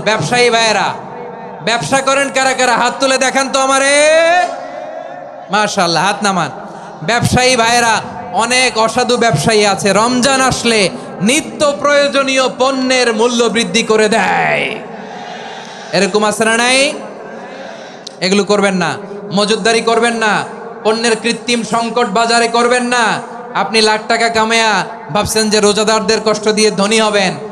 ব্যবসায়ী ভাইয়েরা, ব্যবসা করেন কারা কারা? হাত তুলে দেখান তো আমারে। মাশাল্লাহ হাত নামান। ব্যবসায়ী ভাইয়েরা, অনেক অসাধু ব্যবসায়ী আছে। রমজান আসলে নিত্য প্রয়োজনীয় পণ্যের মূল্য বৃদ্ধি করে দেয়। এরকম আছে না নাই? এগুলো করবেন না। মজুদদারি করবেন না। পণ্যের কৃত্রিম সংকট বাজারে করবেন না। আপনি লাখ টাকা কামায়া ভাবছেন যে রোজাদারদের কষ্ট দিয়ে ধনী হবেন।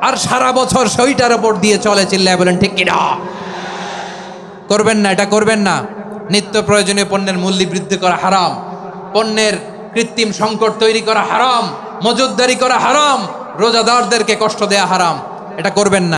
আর সারা বছর সইটার ওপর দিয়ে চলে চিল্লায় বলেন, ঠিক কিনা? করবেন না, এটা করবেন না। নিত্য প্রয়োজনীয় পণ্যের মূল্য বৃদ্ধি করা হারাম। পণ্যের কৃত্রিম সংকট তৈরি করা হারাম। মজুদদারি করা হারাম। রোজাদারদেরকে কষ্ট দেয়া হারাম। এটা করবেন না।